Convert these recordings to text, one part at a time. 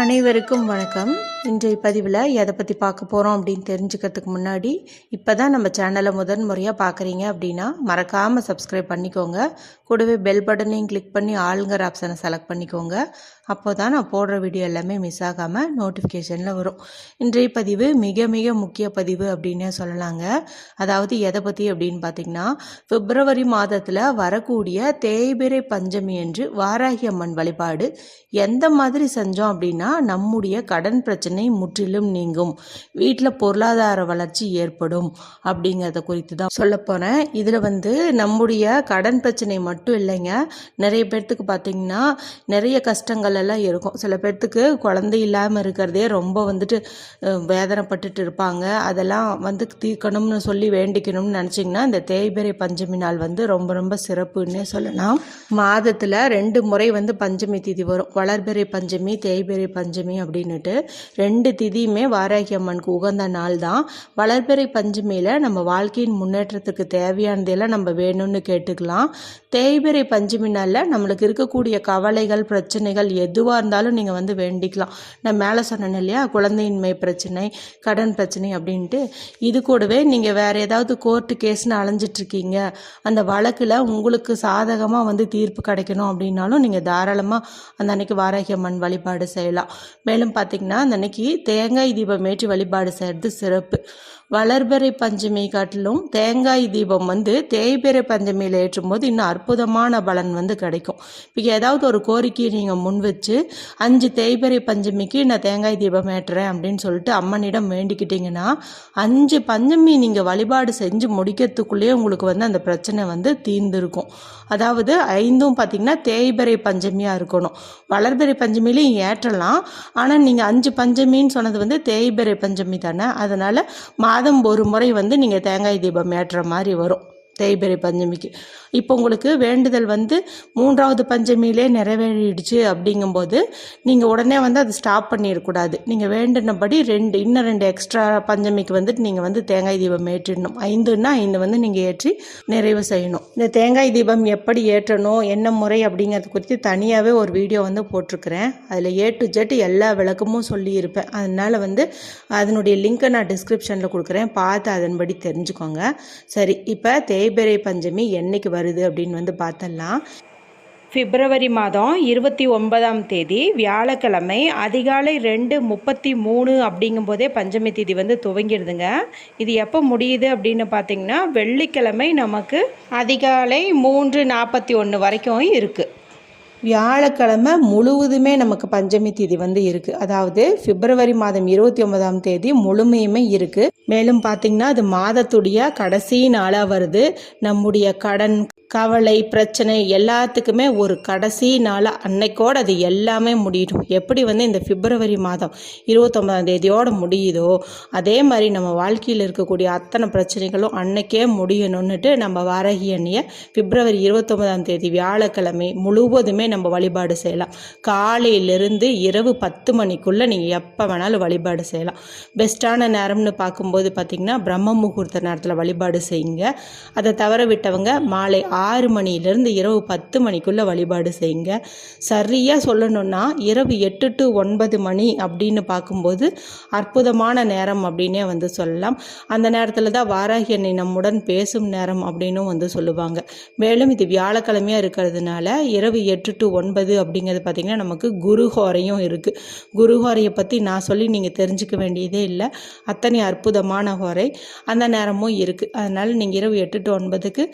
அனைவருக்கும் வணக்கம். இன்றைய பதிவில் எதை பற்றி பார்க்க போகிறோம் அப்படின்னு தெரிஞ்சுக்கிறதுக்கு முன்னாடி இப்போ தான் நம்ம சேனலை முதன் முறையாக பார்க்குறீங்க அப்படின்னா மறக்காமல் சப்ஸ்கிரைப் பண்ணிக்கோங்க. கூடவே பெல் பட்டனையும் கிளிக் பண்ணி ஆளுங்கிற ஆப்ஷனை செலக்ட் பண்ணிக்கோங்க. அப்போ தான் நான் போடுற வீடியோ எல்லாமே மிஸ் ஆகாமல் நோட்டிஃபிகேஷனில் வரும். இன்றைய பதிவு மிக மிக முக்கிய பதிவு அப்படின்னே சொல்லலாங்க. அதாவது எதை பற்றி அப்படின்னு பார்த்தீங்கன்னா பிப்ரவரி மாதத்தில் வரக்கூடிய தேய்பிறை பஞ்சமி என்று வாராகி அம்மன் வழிபாடு எந்த மாதிரி செஞ்சோம் அப்படின்னா நம்முடைய கடன் பிரச்சனை முற்றிலும் நீங்கும். வீட்டில் பொருளாதார வளர்ச்சி ஏற்படும் அப்படிங்கிறத குறித்து தான் சொல்ல போகிறேன் இதில் வந்து நம்முடைய கடன் பிரச்சனை மட்டும் இல்லைங்க. நிறைய பேர்த்துக்கு பார்த்தீங்கன்னா நிறைய கஷ்டங்கள் எல்லாம் இருக்கும். சில பேர்த்துக்கு குழந்தை இல்லாமல் இருக்கிறதே ரொம்ப வந்துட்டு வேதனைப்பட்டுட்டு இருப்பாங்க. அதெல்லாம் வந்து தீர்க்கணும்னு சொல்லி வேண்டிக்கணும்னு நினச்சிங்கன்னா இந்த தேய்பிரை பஞ்சமி நாள் வந்து ரொம்ப ரொம்ப சிறப்புன்னே சொல்லலாம். மாதத்தில் ரெண்டு முறை வந்து பஞ்சமி திதி வரும். வளர்பிறை பஞ்சமி தேய்பிறை பஞ்சமி அப்படின்னுட்டு ரெண்டு திதியுமே வாராகி அம்மனுக்கு உகந்த நாள் தான். வளர்பிறை பஞ்சமியில் நம்ம வாழ்க்கையின் முன்னேற்றத்துக்கு தேவையானதெல்லாம் நம்ம வேணும்னு கேட்டுக்கலாம். தேய்பிறை பஞ்சமி நாளில் நம்மளுக்கு இருக்கக்கூடிய கவலைகள் பிரச்சனைகள் எதுவாக இருந்தாலும் நீங்கள் வந்து வேண்டிக்கலாம். நான் மேலே சொன்னேன் இல்லையா? குழந்தையின்மை பிரச்சனை கடன் பிரச்சனை அப்படின்ட்டு. இது கூடவே நீங்கள் வேறு ஏதாவது கோர்ட்டு கேஸ்னு அலைஞ்சிட்ருக்கீங்க அந்த வழக்கில் உங்களுக்கு சாதகமாக வந்து தீர்ப்பு கிடைக்கணும் அப்படின்னாலும் நீங்கள் தாராளமாக அந்த அன்னைக்கு வாராகி அம்மன் வழிபாடு செய்யலாம். மேலும் பார்த்திங்கன்னா அந்த அன்னைக்கு தேங்காய் தீபம் ஏற்றி வழிபாடு செய்கிறது சிறப்பு. வளர்பறை பஞ்சமி காட்டிலும் தேங்காய் தீபம் வந்து தேய்பிறை பஞ்சமியில் ஏற்றும் போது இன்னும் அற்புதமான பலன் வந்து கிடைக்கும். இப்போ ஏதாவது ஒரு கோரிக்கையை நீங்கள் முன் வச்சு அஞ்சு தேய்பிறை பஞ்சமிக்கு நான் தேங்காய் தீபம் ஏற்றுறேன் அப்படின்னு சொல்லிட்டு அம்மனிடம் வேண்டிக்கிட்டீங்கன்னா அஞ்சு பஞ்சமி நீங்கள் வழிபாடு செஞ்சு முடிக்கிறதுக்குள்ளேயே உங்களுக்கு வந்து அந்த பிரச்சனை வந்து தீர்ந்துருக்கும். அதாவது ஐந்தும் பார்த்தீங்கன்னா தேய்பிறை பஞ்சமியாக இருக்கணும். வளர்பிறை பஞ்சமிலையும் ஏற்றலாம். ஆனால் நீங்கள் அஞ்சு பஞ்சமின்னு சொன்னது வந்து தேய்பிறை பஞ்சமி தானே. அதனால் மா மாதம் ஒரு முறை வந்து நீங்கள் தேங்காய் தீபம் ஏற்றுற மாதிரி வரும். தேய்பிரை பஞ்சமிக்கு. இப்போ உங்களுக்கு வேண்டுதல் வந்து மூன்றாவது பஞ்சமியிலே நிறைவேறிடுச்சு அப்படிங்கும்போது நீங்கள் உடனே வந்து அதை ஸ்டாப் பண்ணிடக்கூடாது. நீங்கள் வேண்டினபடி ரெண்டு இன்னும் ரெண்டு எக்ஸ்ட்ரா பஞ்சமிக்கு வந்துட்டு நீங்கள் வந்து தேங்காய் தீபம் ஏற்றிடணும். ஐந்துன்னா ஐந்து வந்து நீங்கள் ஏற்றி நிறைவு செய்யணும். இந்த தேங்காய் தீபம் எப்படி ஏற்றணும் என்ன முறை அப்படிங்கிறது குறித்து தனியாகவே ஒரு வீடியோ வந்து போட்டிருக்கிறேன். அதில் ஏ டு ஜெட் எல்லா விளக்கமும் சொல்லியிருப்பேன். அதனால் வந்து அதனுடைய லிங்க்கை நான் டிஸ்கிரிப்ஷனில் கொடுக்குறேன். பார்த்து அதன்படி தெரிஞ்சுக்கோங்க. சரி இப்போ தே தேய்பிறை பஞ்சமி என்னைக்கு வருது அப்படின்னு வந்து பார்த்தலாம். பிப்ரவரி மாதம் இருபத்தி ஒன்பதாம் தேதி வியாழக்கிழமை அதிகாலை ரெண்டு முப்பத்தி மூணு அப்படிங்கும்போதே பஞ்சமி தேதி வந்து துவங்கிடுதுங்க. இது எப்போ முடியுது அப்படின்னு பார்த்தீங்கன்னா வெள்ளிக்கிழமை நமக்கு அதிகாலை மூன்று நாற்பத்தி ஒன்று வரைக்கும் இருக்குது வியாழக்கிழமை முழுவதுமே நமக்கு பஞ்சமி தேதி வந்து இருக்குது அதாவது பிப்ரவரி மாதம் இருபத்தி ஒன்பதாம் தேதி முழுமையுமே இருக்குது மேலும் பார்த்தீங்கன்னா அது மாதத்துடைய கடைசி நாளாக வருது. நம்முடைய கடன் கவலை பிரச்சனை எல்லாத்துக்குமே ஒரு கடைசி நாளாக அன்னைக்கோடு அது எல்லாமே முடியும் எப்படி வந்து இந்த பிப்ரவரி மாதம் இருபத்தொம்பதாம் தேதியோடு முடியுதோ அதே மாதிரி நம்ம வாழ்க்கையில் இருக்கக்கூடிய அத்தனை பிரச்சனைகளும் அன்னைக்கே முடியணும்னுட்டு நம்ம வாரகி அண்ணியை பிப்ரவரி இருபத்தொம்பதாம் தேதி வியாழக்கிழமை முழுவதுமே நம்ம வழிபாடு செய்யலாம். காலையிலிருந்து இரவு பத்து மணிக்குள்ளே நீங்கள் எப்போ வேணாலும் வழிபாடு செய்யலாம். பெஸ்ட்டான நேரம்னு பார்க்கும்போது பார்த்திங்கன்னா பிரம்ம முகூர்த்த நேரத்தில் வழிபாடு செய்யுங்க. அதை தவற விட்டவங்க மாலை ஆறு மணிலேருந்து இரவு பத்து மணிக்குள்ளே வழிபாடு செய்யுங்க. சரியாக சொல்லணும்னா இரவு எட்டு டு ஒன்பது மணி அப்படின்னு பார்க்கும்போது அற்புதமான நேரம் அப்படின்னே வந்து சொல்லலாம். அந்த நேரத்தில் தான் வாராகி என்னை நம்முடன் பேசும் நேரம் அப்படின்னும் வந்து சொல்லுவாங்க. மேலும் இது வியாழக்கிழமையாக இருக்கிறதுனால இரவு எட்டு டு ஒன்பது அப்படிங்கிறது பார்த்திங்கன்னா நமக்கு குருஹோரையும் இருக்குது குருஹோரையை பற்றி நான் சொல்லி நீங்கள் தெரிஞ்சுக்க வேண்டியதே இல்லை. அத்தனை அற்புதமான ஹோரை அந்த நேரமும் இருக்குது அதனால் நீங்கள் இரவு எட்டு டு ஒன்பதுக்கு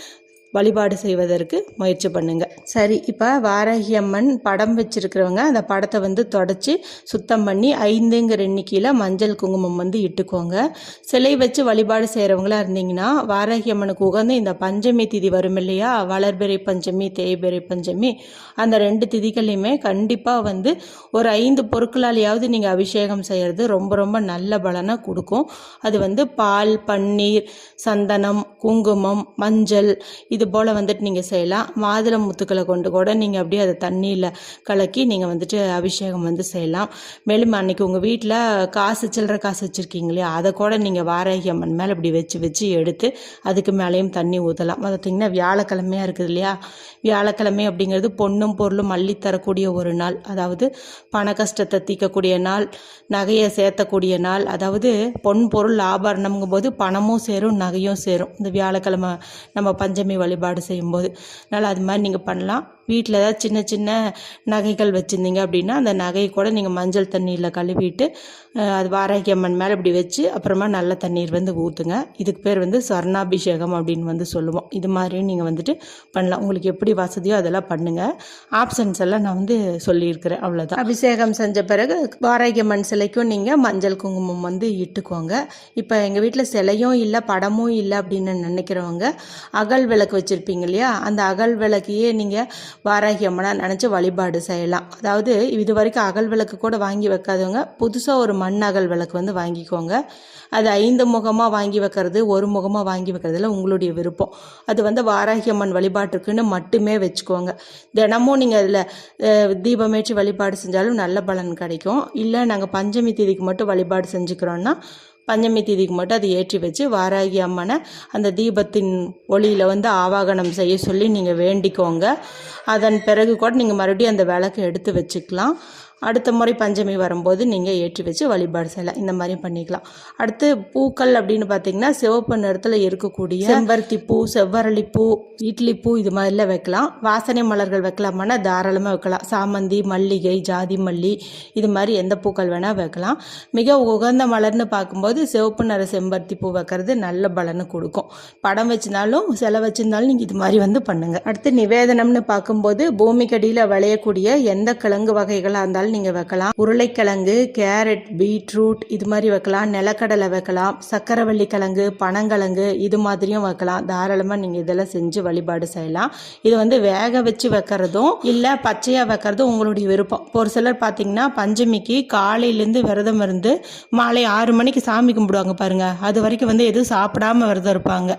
வழிபாடு செய்வதற்கு முயற்சி பண்ணுங்க. சரி இப்போ வாராகி அம்மன் படம் வச்சிருக்கிறவங்க அந்த படத்தை வந்து தொடச்சி சுத்தம் பண்ணி ஐந்துங்கிற எண்ணிக்கையில் மஞ்சள் குங்குமம் வந்து இட்டுக்கோங்க. சிலை வச்சு வழிபாடு செய்கிறவங்களா இருந்தீங்கன்னா வாராகி அம்மனுக்கு உகந்த இந்த பஞ்சமி திதி வரும் இல்லையா? வளர்பிறை பஞ்சமி தேய்பிறை பஞ்சமி அந்த ரெண்டு திதிகளையுமே கண்டிப்பாக வந்து ஒரு ஐந்து பொருட்களாலேயாவது நீங்கள் அபிஷேகம் செய்கிறது ரொம்ப ரொம்ப நல்ல பலனை கொடுக்கும். அது வந்து பால் பன்னீர் சந்தனம் குங்குமம் மஞ்சள் இது போல் வந்துட்டு நீங்கள் செய்யலாம். மாதுளை முத்துக்களை கொண்டு கூட நீங்கள் அப்படியே அதை தண்ணியில் கலக்கி நீங்கள் வந்துட்டு அபிஷேகம் வந்து செய்யலாம். மேலும் அன்னைக்கு உங்கள் வீட்டில் காசு சில்லற காசு வச்சுருக்கீங்க இல்லையா? அதை கூட நீங்கள் வாராகி அம்மன் மேலே இப்படி வச்சு வச்சு எடுத்து அதுக்கு மேலேயும் தண்ணி ஊற்றலாம் பார்த்திங்கன்னா வியாழக்கிழமையாக இருக்குது இல்லையா? வியாழக்கிழமை அப்படிங்கிறது பொண்ணும் பொருளும் அள்ளி தரக்கூடிய ஒரு நாள். அதாவது பண கஷ்டத்தை தீர்க்கக்கூடிய நாள் நகையை சேர்த்தக்கூடிய நாள். அதாவது பொன் பொருள் ஆபரணம்ங்கும் போது பணமும் சேரும் நகையும் சேரும். இந்த வியாழக்கிழமை நம்ம பஞ்சமி வழிபாடு செய்யும்போது. அதனால் அது மாதிரி நீங்கள் பண்ணலாம். வீட்டில் ஏதாவது சின்ன சின்ன நகைகள் வச்சுருந்தீங்க அப்படின்னா அந்த நகையை கூட நீங்கள் மஞ்சள் தண்ணியில் கழுவிட்டு அது வாராகி அம்மன் மேலே இப்படி வச்சு அப்புறமா நல்ல தண்ணீர் வந்து ஊற்றுங்க இதுக்கு பேர் வந்து ஸ்வர்ணாபிஷேகம் அப்படின்னு வந்து சொல்லுவோம். இது மாதிரியும் நீங்கள் வந்துட்டு பண்ணலாம். உங்களுக்கு எப்படி வசதியோ அதெல்லாம் பண்ணுங்கள் ஆப்ஷன்ஸ் எல்லாம் நான் வந்து சொல்லியிருக்கிறேன். அவ்வளோதான் அபிஷேகம் செஞ்ச பிறகு வாராகி அம்மன் சிலைக்கும் நீங்கள் மஞ்சள் குங்குமம் வந்து இட்டுக்கோங்க. இப்போ எங்கள் வீட்டில் சிலையும் இல்லை படமும் இல்லை அப்படின்னு நினைக்கிறவங்க அகல் விளக்கு வச்சுருப்பீங்க இல்லையா? அந்த அகல் விளக்கையே நீங்கள் வாராகி அம்மனாக நினச்சி வழிபாடு செய்யலாம். அதாவது இது வரைக்கும் அகல் விளக்கு கூட வாங்கி வைக்காதவங்க புதுசாக ஒரு மண் அகல் விளக்கு வந்து வாங்கிக்கோங்க. அது ஐந்து முகமாக வாங்கி வைக்கிறது ஒரு முகமாக வாங்கி வைக்கிறதுல உங்களுடைய விருப்பம். அது வந்து வாராகி அம்மன் வழிபாட்டுக்குன்னு மட்டுமே வச்சுக்கோங்க. தினமும் நீங்கள் அதில் தீபமேற்றி வழிபாடு செஞ்சாலும் நல்ல பலன் கிடைக்கும். இல்லை நாங்கள் பஞ்சமி தேதிக்கு மட்டும் வழிபாடு செஞ்சுக்கிறோன்னா பஞ்சமி தேதிக்கு மட்டும் அதை ஏற்றி வச்சு வாராகி அம்மனை அந்த தீபத்தின் ஒளியில் வந்து ஆவாகனம் செய்ய சொல்லி நீங்கள் வேண்டிக்கோங்க. அதன் பிறகு கூட நீங்கள் மறுபடியும் அந்த விளக்கை எடுத்து வச்சுக்கலாம். அடுத்த முறை பஞ்சமி வரும்போது நீங்கள் ஏற்றி வச்சு வழிபாடு செய்யலாம். இந்த மாதிரி பண்ணிக்கலாம். அடுத்து பூக்கள் அப்படின்னு பார்த்தீங்கன்னா சிவப்பு நிறத்தில் இருக்கக்கூடிய செம்பருத்தி பூ செவ்வரளி பூ இட்லி பூ இது மாதிரிலாம் வைக்கலாம். வாசனை மலர்கள் வைக்கலாமான்னா தாராளமாக வைக்கலாம். சாமந்தி மல்லிகை ஜாதி மல்லி இது மாதிரி எந்த பூக்கள் வேணால் வைக்கலாம். மிக உகந்த மலர்னு பார்க்கும்போது சிவப்பு நிற செம்பருத்தி பூ வைக்கிறது நல்ல பலனை கொடுக்கும். படம் வச்சிருந்தாலும் செலை வச்சிருந்தாலும் நீங்கள் இது மாதிரி வந்து பண்ணுங்கள் அடுத்து நிவேதனம்னு பார்க்கும்போது பூமிக்கடியில் விளையக்கூடிய எந்த கிழங்கு வகைகளாக இருந்தாலும் நீங்கள் வைக்கலாம். உருளைக்கிழங்கு கேரட் பீட்ரூட் இது மாதிரி வைக்கலாம். நிலக்கடலை வைக்கலாம். சக்கரவள்ளி கிழங்கு பனங்கிழங்கு இது மாதிரியும் வைக்கலாம். தாராளமாக நீங்கள் இதெல்லாம் செஞ்சு வழிபாடு செய்யலாம். இது வந்து வேக வச்சு வைக்கிறதும் இல்லை பச்சையாக வைக்கிறதும் உங்களுடைய விருப்பம். இப்போ ஒரு சிலர் பார்த்தீங்கன்னா பஞ்சமிக்கு காலையிலேருந்து விரதம் இருந்து மாலை ஆறு மணிக்கு சாமி கும்பிடுவாங்க பாருங்கள் அது வரைக்கும் வந்து எதுவும் சாப்பிடாம விரதம் இருப்பாங்க.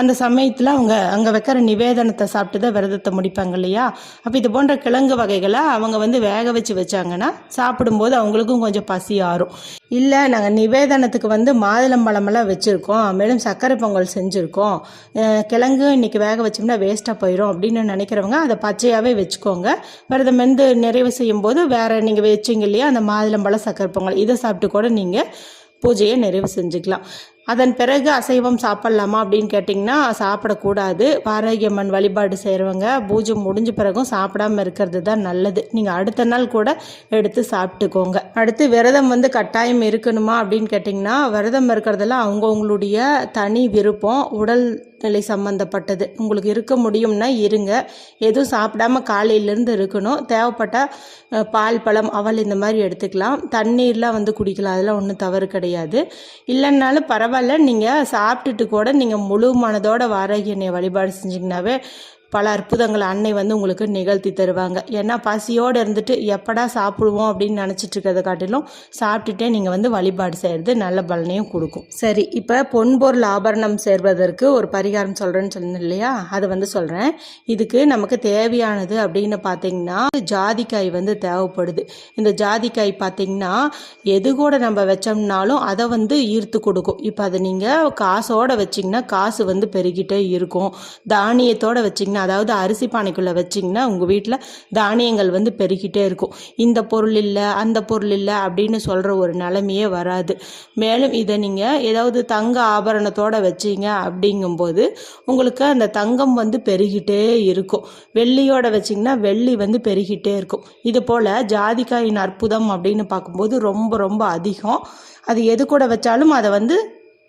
அந்த சமயத்தில் அவங்க அங்கே வைக்கிற நிவேதனத்தை சாப்பிட்டு தான் விரதத்தை முடிப்பாங்க இல்லையா? அப்போ இது போன்ற கிழங்கு வகைகளை அவங்க வந்து வேக வச்சு வச்சாங்கன்னா சாப்பிடும்போது அவங்களுக்கும் கொஞ்சம் பசி ஆறும். இல்லை நாங்கள் நிவேதனத்துக்கு வந்து மாதுளம்பழமெல்லாம் வச்சுருக்கோம். மேலும் சர்க்கரை பொங்கல் செஞ்சுருக்கோம். கிழங்கு இன்னைக்கு வேக வச்சோம்னா வேஸ்ட்டாக போயிடும் அப்படின்னு நினைக்கிறவங்க அதை பச்சையாகவே வச்சுக்கோங்க. விரதம் வந்து நிறைவு செய்யும் போது வேறு நீங்கள் வச்சிங்க இல்லையா அந்த மாதுளம்பழம் சர்க்கரை பொங்கல் இதை சாப்பிட்டு கூட நீங்கள் பூஜையை நிறைவு செஞ்சுக்கலாம். அதன் பிறகு அசைவம் சாப்பிட்லாமா அப்படின்னு கேட்டிங்கன்னா சாப்பிடக்கூடாது. பாரகியம்மன் வழிபாடு செய்கிறவங்க பூஜை முடிஞ்ச பிறகும் சாப்பிடாம இருக்கிறது தான் நல்லது. நீங்கள் அடுத்த நாள் கூட எடுத்து சாப்பிட்டுக்கோங்க. அடுத்து விரதம் வந்து கட்டாயம் இருக்கணுமா அப்படின்னு கேட்டிங்கன்னா விரதம் இருக்கிறதெல்லாம் அவங்கவுங்களுடைய தனி விருப்பம். உடல் நிலை சம்மந்தப்பட்டது உங்களுக்கு இருக்க முடியும்னா இருங்க. எதுவும் சாப்பிடாம காலையிலேருந்து இருக்கணும். தேவைப்பட்டால் பால் பழம் அவல் இந்த மாதிரி எடுத்துக்கலாம். தண்ணீர்லாம் வந்து குடிக்கலாம். அதெல்லாம் ஒன்றும் தவறு கிடையாது. இல்லைன்னாலும் பரவாயில்ல. நீங்கள் சாப்பிட்டுட்டு கூட நீங்கள் முழு மனதோட வாராகி வழிபாடு செஞ்சிங்கனாவே பல அற்புதங்கள் அன்னை வந்து உங்களுக்கு நிகழ்த்தி தருவாங்க. ஏன்னா பசியோடு இருந்துட்டு எப்படா சாப்பிடுவோம் அப்படின்னு நினச்சிட்டு இருக்கிறத காட்டிலும் சாப்பிட்டுட்டே நீங்கள் வந்து வழிபாடு செய்கிறது நல்ல பலனையும் கொடுக்கும். சரி இப்போ பொன்பொருள் ஆபரணம் சேர்வதற்கு ஒரு பரிகாரம் சொல்கிறேன்னு சொன்னேன் இல்லையா? அதை வந்து சொல்கிறேன் இதுக்கு நமக்கு தேவையானது அப்படின்னு பார்த்தீங்கன்னா ஜாதிக்காய் வந்து தேவைப்படுது. இந்த ஜாதிக்காய் பார்த்தீங்கன்னா எது கூட நம்ம வச்சோம்னாலும் அதை வந்து ஈர்த்து கொடுக்கும். இப்போ அதை நீங்கள் காசோட வச்சிங்கன்னா காசு வந்து பெருகிட்டே இருக்கும். தானியத்தோடு வச்சிங்கன்னா அதாவது அரிசி பானைக்குள்ளே வச்சிங்கன்னா உங்கள் வீட்டில் தானியங்கள் வந்து பெருகிட்டே இருக்கும். இந்த பொருள் இல்லை அந்த பொருள் இல்லை அப்படின்னு சொல்கிற ஒரு நிலைமையே வராது. மேலும் இதை நீங்கள் ஏதாவது தங்க ஆபரணத்தோட வச்சீங்க அப்படிங்கும்போது உங்களுக்கு அந்த தங்கம் வந்து பெருகிட்டே இருக்கும். வெள்ளியோட வச்சிங்கன்னா வெள்ளி வந்து பெருகிட்டே இருக்கும். இது போல் ஜாதிக்காயின் அற்புதம் அப்படின்னு பார்க்கும்போது ரொம்ப ரொம்ப அதிகம். அது எது கூட வச்சாலும் அதை வந்து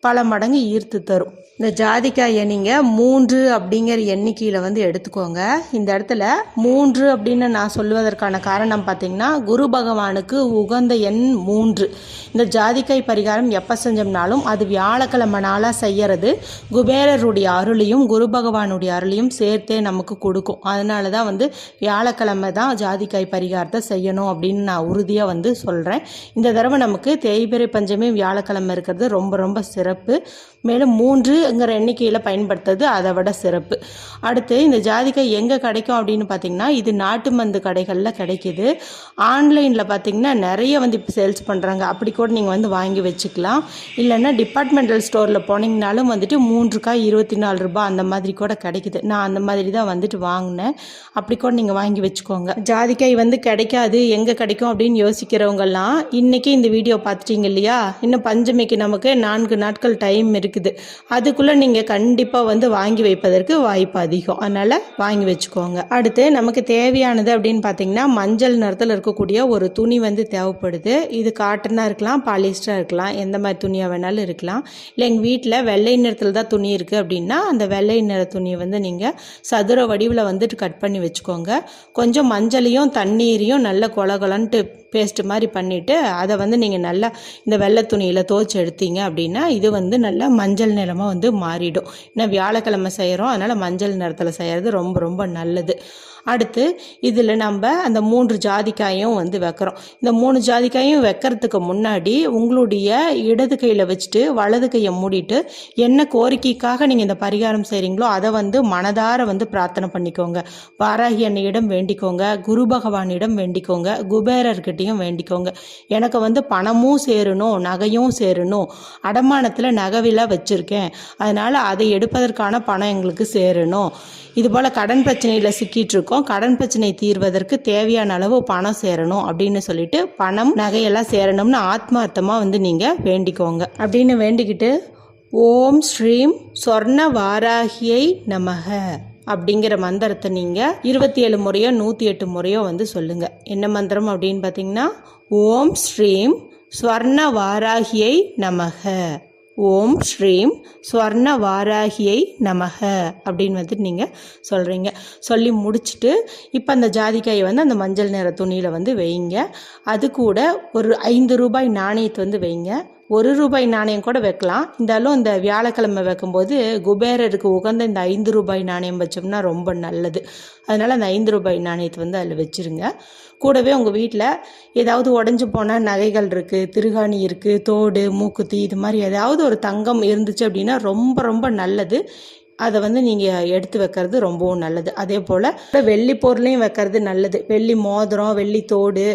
பல மடங்கு ஈர்த்து தரும். இந்த ஜாதிக்காயை நீங்கள் மூன்று அப்படிங்கிற எண்ணிக்கையில் வந்து எடுத்துக்கோங்க. இந்த இடத்துல மூன்று அப்படின்னு நான் சொல்லுவதற்கான காரணம் பார்த்தீங்கன்னா குரு பகவானுக்கு உகந்த எண் மூன்று. இந்த ஜாதிக்காய் பரிகாரம் எப்போ செஞ்சோம்னாலும் அது வியாழக்கிழமை நாளாக செய்யறது குபேரருடைய அருளையும் குரு பகவானுடைய அருளையும் சேர்த்தே நமக்கு கொடுக்கும். அதனால தான் வந்து வியாழக்கிழமை தான் ஜாதிக்காய் பரிகாரத்தை செய்யணும் அப்படின்னு நான் உறுதியாக வந்து சொல்கிறேன் இந்த தடவை நமக்கு தேய்பிரை பஞ்சமே வியாழக்கிழமை இருக்கிறது ரொம்ப ரொம்ப சிறப்பு. சிறப்பு. மேலும் மூன்றுங்கிற எண்ணிக்கையில் பயன்படுத்துறது அதை விட சிறப்பு. அடுத்து இந்த ஜாதிக்காய் எங்கே கிடைக்கும் அப்படின்னு பார்த்தீங்கன்னா இது நாட்டு மருந்து கடைகளில் கிடைக்கிது. ஆன்லைனில் பார்த்தீங்கன்னா நிறைய வந்து இப்போ சேல்ஸ் பண்ணுறாங்க அப்படி கூட நீங்கள் வந்து வாங்கி வச்சுக்கலாம். இல்லைன்னா டிபார்ட்மெண்டல் ஸ்டோரில் போனீங்கனாலும் வந்துட்டு மூன்று காய் இருபத்தி நாலு ரூபாய் அந்த மாதிரி கூட கிடைக்குது. நான் அந்த மாதிரி தான் வந்துட்டு வாங்கினேன். அப்படி கூட நீங்கள் வாங்கி வச்சுக்கோங்க. ஜாதிக்காய் வந்து கிடைக்காது எங்கே கிடைக்கும் அப்படின்னு யோசிக்கிறவங்கெல்லாம் இன்றைக்கி இந்த வீடியோ பார்த்துட்டீங்க இல்லையா? இன்னும் பஞ்சமிக்கு நமக்கு நான்கு நாட்கள் டைம் இருக்குது. அதுக்குள்ளே நீங்கள் கண்டிப்பாக வந்து வாங்கி வைப்பதற்கு வாய்ப்பு அதிகம். அதனால் வாங்கி வச்சுக்கோங்க. அடுத்து நமக்கு தேவையானது அப்படின்னு பார்த்தீங்கன்னா மஞ்சள் நிறத்தில் இருக்கக்கூடிய ஒரு துணி வந்து தேவைப்படுது. இது காட்டனாக இருக்கலாம் பாலிஸ்டராக இருக்கலாம் எந்த மாதிரி துணியாக வேணாலும் இருக்கலாம். இல்லை எங்கள் வீட்டில் வெள்ளை நிறத்தில் தான் துணி இருக்குது அப்படின்னா அந்த வெள்ளை நிற துணியை வந்து நீங்கள் சதுர வடிவில் வந்துட்டு கட் பண்ணி வச்சுக்கோங்க. கொஞ்சம் மஞ்சளையும் தண்ணீரையும் நல்ல கொலகொலன்ட்டு பேஸ்ட்டு மாதிரி பண்ணிவிட்டு அதை வந்து நீங்கள் நல்லா இந்த வெள்ளை துணியில் துவச்சி எடுத்தீங்க அப்படின்னா இது வந்து நல்லா மஞ்சள் நிறமாக வந்து மாறிடும். ஏன்னா வியாழக்கிழமை செய்கிறோம் அதனால் மஞ்சள் நிறத்தில் செய்கிறது ரொம்ப ரொம்ப நல்லது. அடுத்து இதில் நம்ம அந்த மூன்று ஜாதிக்காயும் வந்து வைக்கிறோம். இந்த மூணு ஜாதிக்காயும் வைக்கிறதுக்கு முன்னாடி உங்களுடைய இடது கையில் வச்சுட்டு வலது கையை மூடிட்டு என்ன கோரிக்கைக்காக நீங்கள் இந்த பரிகாரம் செய்கிறீங்களோ அதை வந்து மனதார வந்து பிரார்த்தனை பண்ணிக்கோங்க. வாராகி அன்னையிடம் வேண்டிக்கோங்க. குரு பகவானிடம் வேண்டிக்கோங்க. குபேரர்கிட்டையும் வேண்டிக்கோங்க. எனக்கு வந்து பணமும் சேரணும் நகையும் சேரணும். அடமானத்தில் நகைவில வச்சுருக்கேன். அதனால் அதை எடுப்பதற்கான பணம் எங்களுக்கு சேரணும். இதுபோல் கடன் பிரச்சனையில் சிக்கிட்டு இருக்கோம். கடன் பிரச்சனை தீர்வதற்கு தேவையான அளவு பணம் சேரணும் அப்படின்னு சொல்லிட்டு பணம் நகையெல்லாம் சேரணும்னு ஆத்மார்த்தமாக வந்து நீங்கள் வேண்டிக்கோங்க. அப்படின்னு வேண்டிக்கிட்டு ஓம் ஸ்ரீம் சொர்ண வாராகியை நமக அப்படிங்கிற மந்திரத்தை நீங்கள் இருபத்தி ஏழு முறையோ நூற்றி எட்டு முறையோ வந்து சொல்லுங்கள் என்ன மந்திரம் அப்படின்னு பார்த்தீங்கன்னா ஓம் ஸ்ரீம் ஸ்வர்ண வாராகியை நமக. ஓம் ஸ்ரீம் ஸ்வர்ண வாராகியை நமக அப்படின்னு வந்துட்டு நீங்கள் சொல்கிறீங்க சொல்லி முடிச்சுட்டு இப்போ அந்த ஜாதிக்காயை வந்து அந்த மஞ்சள் நிற துணியில் வந்து வைங்க. அது கூட ஒரு ஐந்து ரூபாய் நாணயத்தை வந்து வைங்க. ஒரு ரூபாய் நாணயம் கூட வைக்கலாம். இருந்தாலும் இந்த வியாழக்கிழமை வைக்கும்போது குபேரருக்கு உகந்த இந்த ஐந்து ரூபாய் நாணயம் வச்சோம்னா ரொம்ப நல்லது. அதனால் அந்த ஐந்து ரூபாய் நாணயத்தை வந்து அதில் வச்சுருங்க. கூடவே உங்கள் வீட்டில் ஏதாவது உடஞ்சி போன நகைகள் இருக்குது திருகாணி இருக்குது தோடு மூக்குத்தி இது மாதிரி ஏதாவது ஒரு தங்கம் இருந்துச்சு அப்படின்னா ரொம்ப ரொம்ப நல்லது. அதை வந்து நீங்கள் எடுத்து வைக்கிறது ரொம்பவும் நல்லது. அதே போல் வெள்ளி பொருளையும் வைக்கிறது நல்லது. வெள்ளி மோதிரம் வெள்ளி தோடு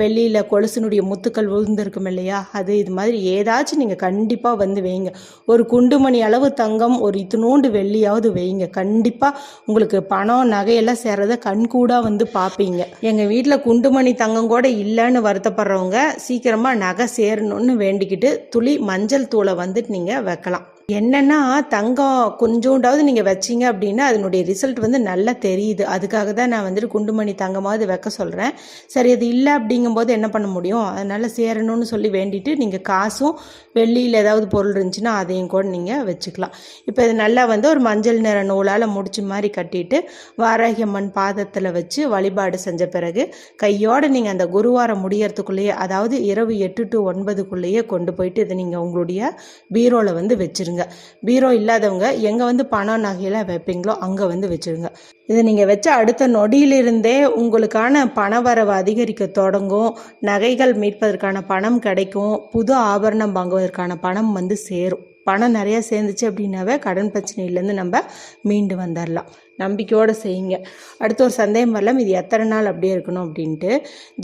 வெள்ளியில் கொலுசினுடைய முத்துக்கள் விழுந்திருக்கும் இல்லையா? அது இது மாதிரி ஏதாச்சும் நீங்கள் கண்டிப்பாக வந்து வைங்க. ஒரு குண்டுமணி அளவு தங்கம் ஒரு இத்தினோண்டு வெள்ளியாவது வைங்க. கண்டிப்பாக உங்களுக்கு பணம் நகையெல்லாம் சேர்றத கண்கூடாக வந்து பார்ப்பீங்க எங்கள் வீட்டில் குண்டுமணி தங்கம் கூட இல்லைன்னு வருத்தப்படுறவங்க சீக்கிரமாக நகை சேரணும்னு வேண்டிக்கிட்டு துளி மஞ்சள் தூளை வந்துட்டு நீங்கள் வைக்கலாம். என்னென்னா தங்கம் கொஞ்சோண்டாவது நீங்கள் வச்சிங்க அப்படின்னா அதனுடைய ரிசல்ட் வந்து நல்லா தெரியுது. அதுக்காக தான் நான் வந்துட்டு குண்டுமணி தங்கமாவது வைக்க சொல்கிறேன் சரி அது இல்லை அப்படிங்கும்போது என்ன பண்ண முடியும்? அதனால் சேரணும்னு சொல்லி வேண்டிட்டு நீங்கள் காசும் வெள்ளியில் ஏதாவது பொருள் இருந்துச்சுன்னா அதையும் கூட நீங்கள் வச்சுக்கலாம். இப்போ இது நல்லா வந்து ஒரு மஞ்சள் நிற நூலால் முடிச்ச மாதிரி கட்டிட்டு வாராகியம்மன் பாதத்தில் வச்சு வழிபாடு செஞ்ச பிறகு கையோடு நீங்கள் அந்த குருவாரம் முடியறதுக்குள்ளேயே அதாவது இரவு எட்டு டு ஒன்பதுக்குள்ளேயே கொண்டு போயிட்டு இதை நீங்கள் உங்களுடைய பீரோவில் வந்து வச்சுருங்க. வச்சுருங்க. பீரோ இல்லாதவங்க எங்கே வந்து பணம் நகையெல்லாம் வைப்பீங்களோ அங்கே வந்து வச்சுருங்க. இதை நீங்கள் வச்ச அடுத்த நொடியிலிருந்தே உங்களுக்கான பண வரவு அதிகரிக்க தொடங்கும். நகைகள் மீட்பதற்கான பணம் கிடைக்கும். புது ஆபரணம் வாங்குவதற்கான பணம் வந்து சேரும். பணம் நிறையா சேர்ந்துச்சு அப்படின்னாவே கடன் பிரச்சனையிலேருந்து நம்ம மீண்டு வந்துடலாம் நம்பிக்கையோடு செய்யுங்க. அடுத்து ஒரு சந்தேகம் வரலாம் இது எத்தனை நாள் அப்படியே இருக்கணும்? அப்படின்ட்டு.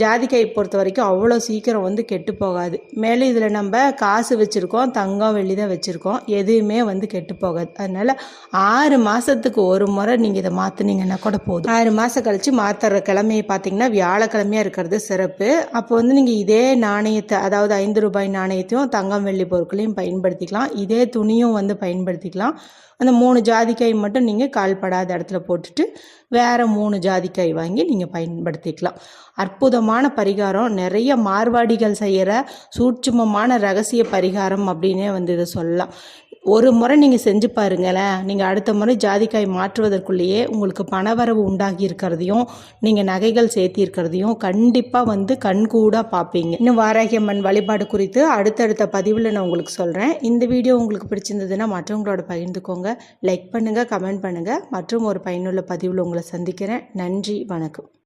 ஜாதிக்காய் பொறுத்த வரைக்கும் அவ்வளோ சீக்கிரம் வந்து கெட்டு போகாது. மேலே இதில் நம்ம காசு வச்சுருக்கோம் தங்கம் வெள்ளி தான் வச்சுருக்கோம். எதுவுமே வந்து கெட்டு போகாது. அதனால் ஆறு மாதத்துக்கு ஒரு முறை நீங்கள் இதை மாற்றினீங்கன்னா கூட போதும். ஆறு மாதம் கழித்து மாற்றுற கிழமையை பார்த்தீங்கன்னா வியாழக்கிழமையாக இருக்கிறது சிறப்பு. அப்போ வந்து நீங்கள் இதே நாணயத்தை அதாவது ஐந்து ரூபாய் நாணயத்தையும் தங்கம் வெள்ளி பொருட்களையும் பயன்படுத்திக்கலாம். இதே துணியும் வந்து பயன்படுத்திக்கலாம். அந்த மூணு ஜாதிக்காய் மட்டும் நீங்கள் கால்படாத இடத்துல போட்டுட்டு வேறு மூணு ஜாதிக்காய் வாங்கி நீங்கள் பயன்படுத்திக்கலாம். அற்புதமான பரிகாரம். நிறைய மார்வாடிகள் செய்கிற சூட்சுமமான ரகசிய பரிகாரம் அப்படின்னே வந்து இதை சொல்லலாம். ஒரு முறை நீங்கள் செஞ்சு பாருங்களேன். நீங்கள் அடுத்த முறை ஜாதிக்காய் மாற்றுவதற்குள்ளேயே உங்களுக்கு பணவரவு உண்டாகி இருக்கிறதையும் நீங்கள் நகைகள் சேர்த்திருக்கிறதையும் கண்டிப்பாக வந்து கண்கூடாக பார்ப்பீங்க இன்னும் வாராகியம்மன் வழிபாடு குறித்து அடுத்தடுத்த பதிவில் நான் உங்களுக்கு சொல்கிறேன் இந்த வீடியோ உங்களுக்கு பிடிச்சிருந்ததுன்னா மற்றவங்களோட பகிர்ந்துக்கோங்க. லைக் பண்ணுங்கள் கமெண்ட் பண்ணுங்கள் மற்றும் ஒரு பயனுள்ள பதிவில் உங்களை சந்திக்கிறேன். நன்றி வணக்கம்.